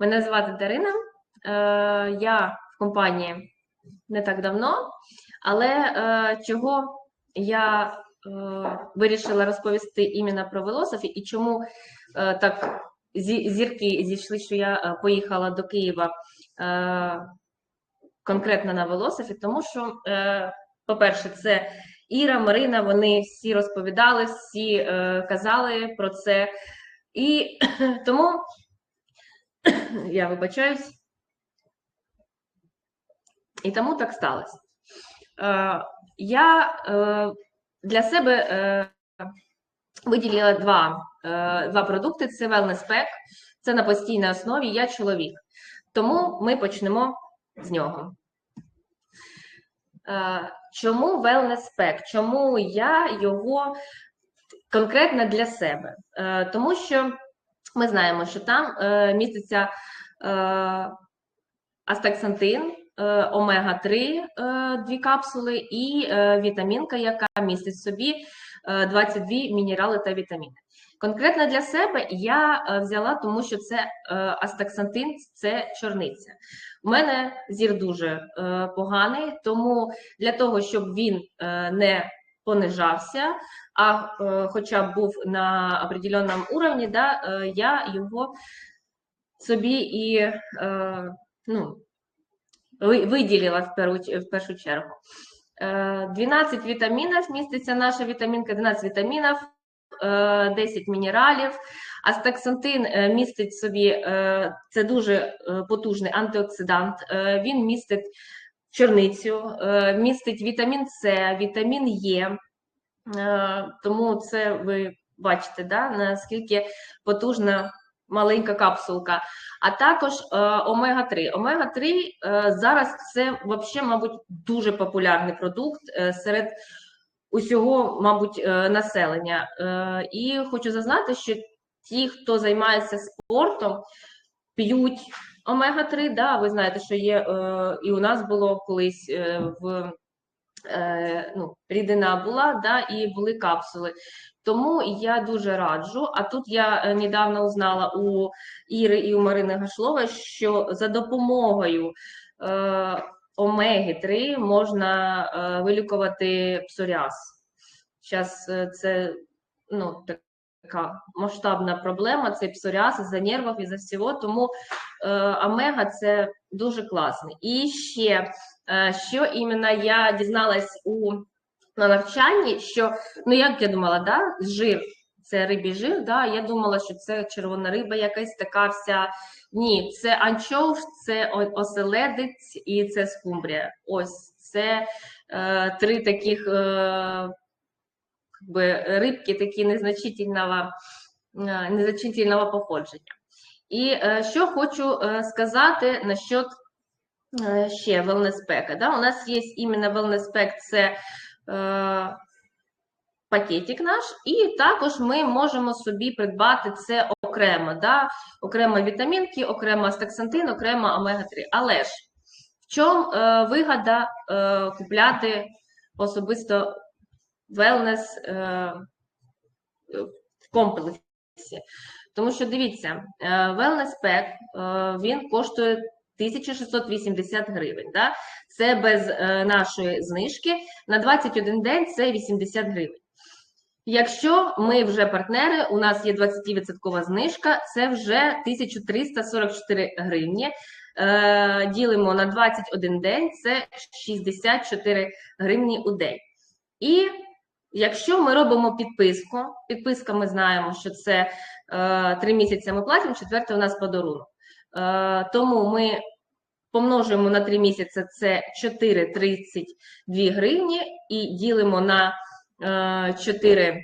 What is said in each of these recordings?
Мене звати Дарина. Е, Я в компанії не так давно, але е, чого я е, вирішила розповісти іменно про Велософі і чому так зірки зійшли, що я поїхала до Києва конкретно на Велософі, тому що, по-перше, це Іра, Марина, вони всі розповідали, всі казали про це. І тому я вибачаюсь. І тому так сталося. Е, я е, для себе е, виділила два, два продукти: це Wellness Pack, це на постійній основі, я чоловік. Тому ми почнемо з нього. Чому Wellness Pack? Чому я його конкретно для себе? Тому що ми знаємо, що там е, міститься е, астаксантин, е, омега-3, е, дві капсули, і вітамінка, яка містить в собі е, 22 мінерали та вітаміни. Конкретно для себе я взяла, тому що це астаксантин, це чорниця. У мене зір дуже поганий, тому для того, щоб він не понижався, а е, хоча б був на определеному уровні, да, е, я його собі і е, ну, виділила в першу, в першу чергу. Е, 12 вітамінів міститься наша вітамінка, 12 вітамінів, е, 10 мінералів. Астаксантин містить собі, це дуже потужний антиоксидант, він містить чорницю, е, містить вітамін С, вітамін Е. Е, Тому це ви бачите, да, наскільки потужна маленька капсулка. А також е, омега-3. Омега-3 е, зараз це взагалі, мабуть, дуже популярний продукт серед усього, мабуть, населення. І хочу зазнати, що ті, хто займається спортом, п'ють омега-3. Да, ви знаєте, що є, е, і у нас було колись е, в е, ну, рідина була, да, і були капсули. Тому я дуже раджу. А тут я е, недавно узнала у Іри і у Марини Гашлова, що за допомогою е, омеги-3 можна е, вилікувати псоріаз. Зараз це ну, така масштабна проблема, це псоріаз із-за нервів, із-за всього, тому е, омега це дуже класно. І ще Е, Що іменно я дізналась у на навчанні, що ну як я думала, да, жир, це рибій жир, да, я думала, що це червона риба, якась така вся. Ні, це анчоус, це оселедець і це скумбрія. Ось це е, три таких е, как рибки, такі незначительного, е, незначительного походження. І е, що хочу е, сказати насчет ще wellness-пека. Да? У нас є іменно wellness-пек, це пакетик наш, і також ми можемо собі придбати це окремо. Да? Окремо вітамінки, окремо астаксантин, окремо омега-3. Але ж в чому е, вигода е, купляти особисто wellness е, в комплексі? Тому що дивіться, е, wellness pack, е, він коштує 1680 гривень. Да? Це без нашої знижки. На 21 день це 80 гривень. Якщо ми вже партнери, у нас є 20% знижка, це вже 1344 гривні. Ділимо на 21 день, це 64 гривні у день. І якщо ми робимо підписку, підписка ми знаємо, що це е, 3 місяці ми платимо, четверте у нас подарунок. Е, Тому ми помножуємо на 3 місяці це 4,32 гривні і ділимо на е, 4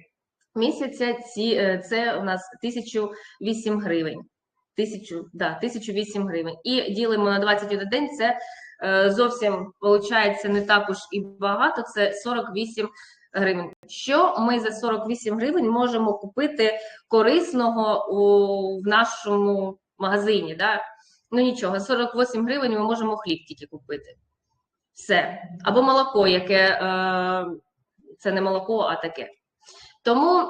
місяця, ці, е, це у нас 1008 гривень. 1000, да, 1008 гривень. І ділимо на 21 день, це е, зовсім виходить не також і багато, це 48 гривень. Що ми за 48 гривень можемо купити корисного у, в нашому магазині? Да? Ну нічого, 48 гривень ми можемо хліб тільки купити. Все. Або молоко, яке е, це не молоко, а таке. Тому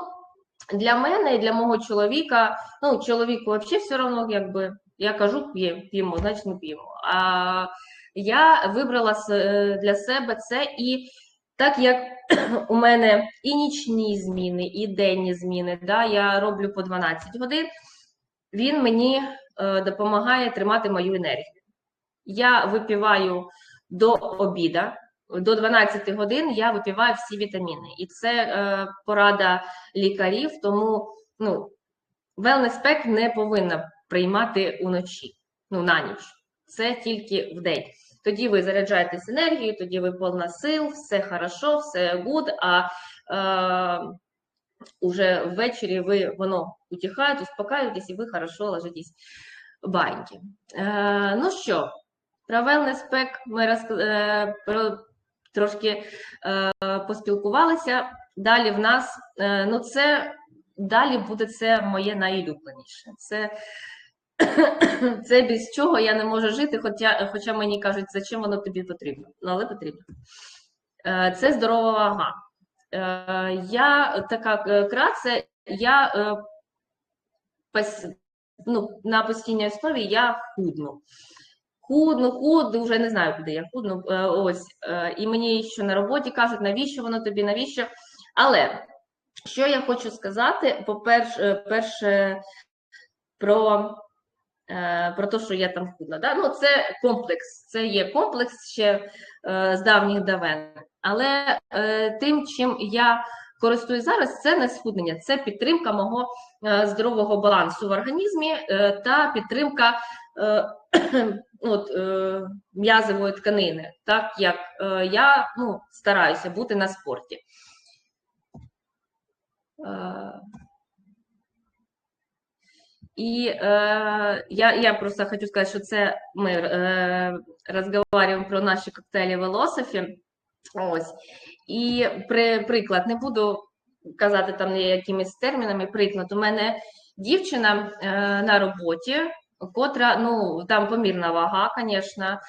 для мене і для мого чоловіка, ну, чоловіку взагалі все одно, якби Я кажу, п'ємо, значить не п'ємо. А я вибрала е, для себе це і так як у мене і нічні зміни, і денні зміни, да, я роблю по 12 годин, він мені е, допомагає тримати мою енергію. Я випиваю до обіда, до 12 годин я випиваю всі вітаміни. І це е, порада лікарів, тому ну, pack не повинна приймати уночі, ну, на ніч. Це тільки в день. Тоді ви заряджаєтесь енергією, тоді ви повна сил, все хорошо, все good, а е, уже ввечері ви воно утихає, успокаюєтесь і ви хорошо ложитесь баньки. Е, ну що, про pack ми роз, е, про, трошки е, поспілкувалися. Далі в нас, е, ну це далі буде це моє найулюбленіше. Це це без чого я не можу жити, хоча, хоча мені кажуть, зачем воно тобі потрібно. Ну, але потрібно. Е, Це здорова вага. Е, Я така е, кратце, я ну, на постійній основі я худну. Худну, худну, вже не знаю, куди я худну. Ось. І мені ще на роботі кажуть, навіщо воно тобі, навіщо. Але що я хочу сказати, по-перше, перше, про е, про те, що я там худна. Да? Ну, це комплекс, це є комплекс ще е, з давніх давен. Але е, тим, чим я користуюсь зараз, це не схуднення, це підтримка мого е, здорового балансу в організмі е, та підтримка е, от, е, м'язової тканини, так як е, я ну, стараюся бути на спорті. Е, И э, я, я просто хочу сказать, что це ми э, розговорюємо про наші коктейлі Велософі. Ось. І при, приклад, не буду казати там якимись термінами, приклад, у мене дівчина е, на роботі, котра, ну, там помірна вага, звісно,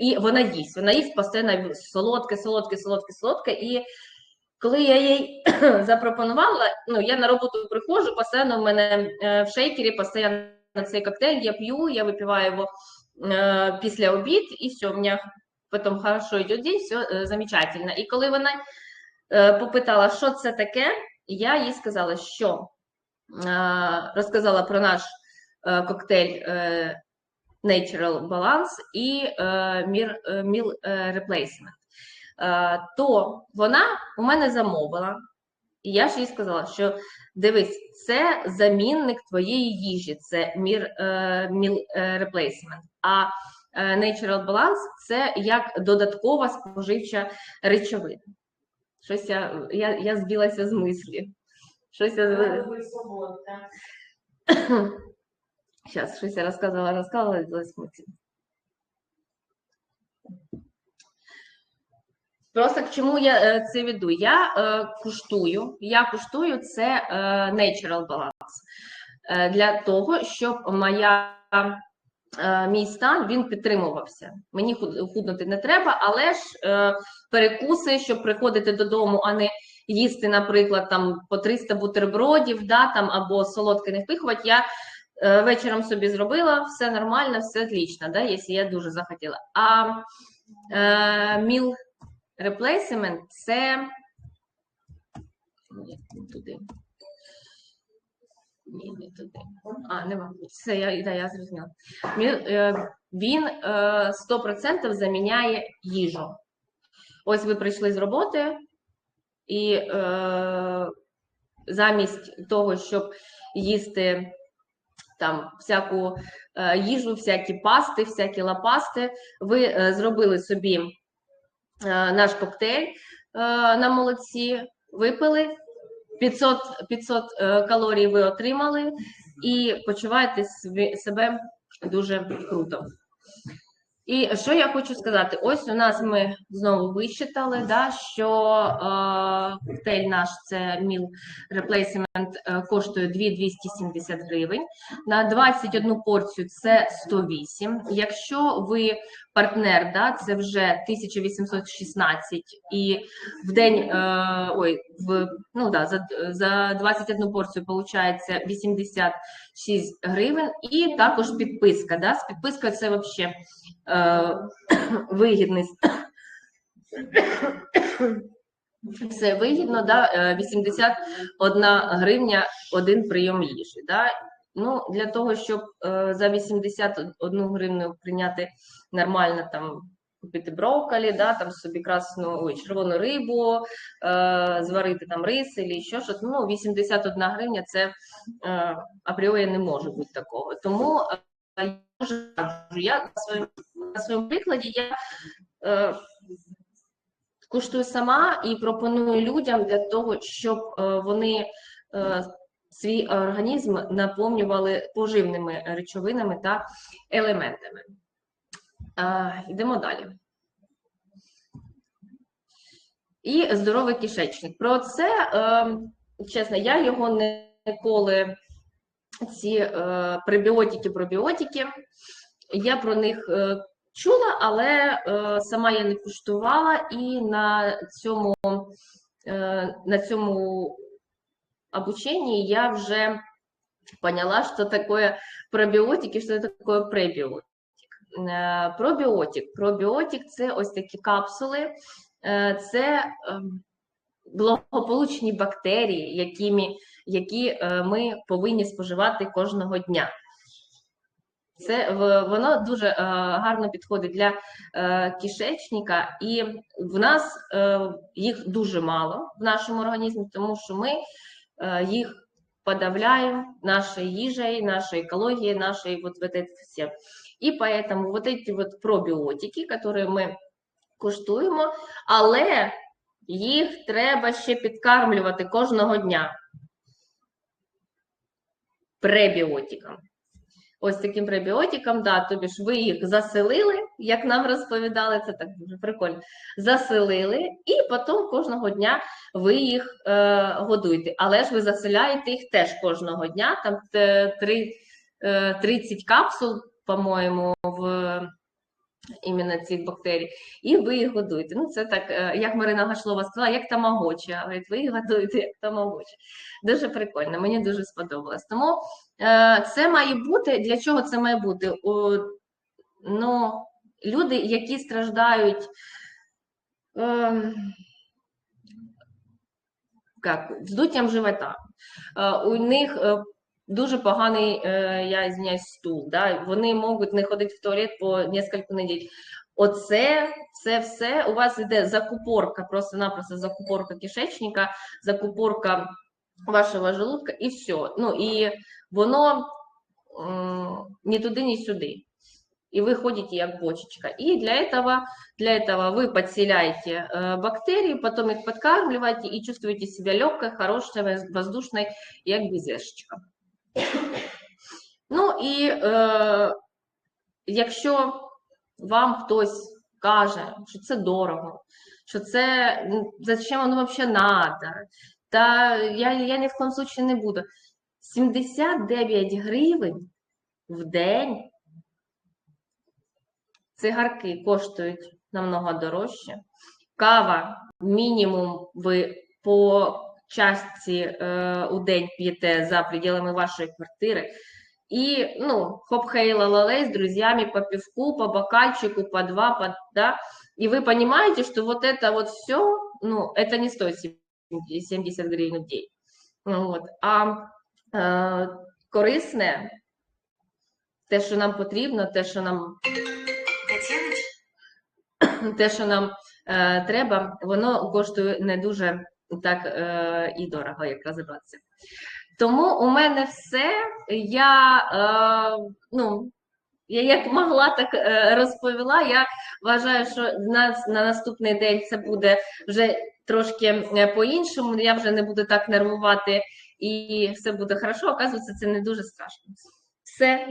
і вона їсть, вона їсть постійно солодке, солодке, солодке, солодке, і коли я їй запропонувала, ну я на роботу приходжу, постійно в мене е, в шейкері постійно цей коктейль, я п'ю, я випиваю його е, після обід, і все, у мене потім хорошо йде день, все е, замечательно. І коли вона е, попитала, що це таке, я їй сказала, що розказала про наш коктейль Natural Balance і е, Meal, Replacement. Е, то вона у мене замовила, і я ж їй сказала, що дивись, це замінник твоєї їжі, це meal, е, meal е. А е, Natural Balance це як додаткова споживча речовина. Щось я, я, я збилася з мислі. Щось я Зараз, щось я розказувала, розказувала, збилася з мислі. Просто к чому я е, це веду? Я е, куштую, я куштую це е, natural balance е, для того, щоб моя, е, мій стан він підтримувався. Мені худ- худнути не треба, але ж е, перекуси, щоб приходити додому, а не їсти, наприклад, там по 300 бутербродів, да, там, або солодке не впихувати, я е, вечором собі зробила, все нормально, все отлично, да, якщо я дуже захотіла. А е, міл Replacement – це не туди. Ні, не туди. А, нема. Все, я, да, я зрозуміла. Він, е, він е, 100% заміняє їжу. Ось ви прийшли з роботи, і е, замість того, щоб їсти там всяку е, їжу, всякі пасти, всякі лапасти, ви е, зробили собі е, наш коктейль е, на молодці, випили, 500, 500 е, калорій ви отримали. І почуваєте себе дуже круто. І що я хочу сказати? Ось у нас ми знову вичитали, да, що е, коктейль наш це Meal Replacement е, коштує 2,270 гривень. На 21 порцію це 108. Якщо ви партнер, да, це вже 1816 і в день, е, ой, в, ну да, за, за 21 порцію виходить 86 гривень. І також підписка. Да, з підпискою це взагалі е, вигідність. Це вигідно, да, е, 81 гривня один прийом їжі. Да. Ну, для того, щоб е, за 81 гривню прийняти нормально там купити брокколі, да, там собі красну ой, червону рибу, е, зварити там рис і ще щось. Ну, 81 гривня це е, апріорі не може бути такого. Тому е, я. Я на своєму, на своєму прикладі я е, куштую сама і пропоную людям для того, щоб е, вони е, свій організм наповнювали поживними речовинами та елементами. Е, Йдемо далі. І здоровий кишечник. Про це, е, чесно, я його ніколи, ці е, пребіотики, пробіотики, я про них е, чула, але е, сама я не куштувала, і на цьому, е, на цьому обучении я вже поняла, что такое пробіотик і що таке пребіотик. Е, Пробіотик. Пробіотик це ось такі капсули, це ем, благополучні бактерії, якими, які ми повинні споживати кожного дня. Це в- воно дуже е, гарно підходить для е, кишечника, і в нас е, їх дуже мало в нашому організмі, тому що ми е, їх подавляем нашей їжей, нашей экологией, нашей вот, вот это все. І поэтому вот эти вот пробіотики, которые ми куштуємо, але їх треба ще підкармлювати кожного дня пребіотиком. Ось таким пребіотиком, да, тобі ж ви їх заселили, як нам розповідали, це так дуже прикольно. Заселили, і потім кожного дня ви їх е, годуєте. Але ж ви заселяєте їх теж кожного дня, там 3, е, 30 капсул, по-моєму, в іменно цих бактерій, і ви їх годуєте. Ну, це так, е, як Марина Гашлова сказала, як тамагочі, а говорить, ви їх годуєте як тамагочі. Дуже прикольно, мені дуже сподобалось. Тому е, це має бути, для чого це має бути? Ну, люди, які страждають. Как, вздуттям живота. Е, У них дуже поганий, е, я извиняюсь, стул. Да? Вони можуть не ходити в туалет по кілька неділь. Оце, це все у вас йде закупорка, просто-напросто закупорка кишечника, закупорка вашого желудка і все. Ну і воно м, ні туди, ні сюди. И вы ходите як бочечка. И для этого, для этого вы подселяете э, бактерии, потом их подкармливаете и чувствуете себя легкой, хорошей, воз- воздушной, як безешечка. Ну і е, якщо вам хтось каже, що це дорого, що це м, зачем воно взагалі надо, та я, я ні в коем случае не буду. 79 гривень в день цигарки коштують намного дорожче. Кава мінімум ви по частці е, у день п'єте за пределами вашої квартири. І, ну, хоп-хей лалалей с друзьями по пивку, по бокальчику, по два, по, да. И вы понимаете, что вот это вот все, ну, это не стоит 70 гривен в день. Ну, Вот. А е, корисне, те, що нам потрібно, те, що нам те, що нам е, треба, воно коштує не дуже так е, і дорого, як називається. Тому у мене все. Я, е, ну, я як могла, так е, розповіла. Я вважаю, що на, на наступний день це буде вже трошки е, по-іншому. Я вже не буду так нервувати і все буде хорошо. Оказується, це не дуже страшно. Все.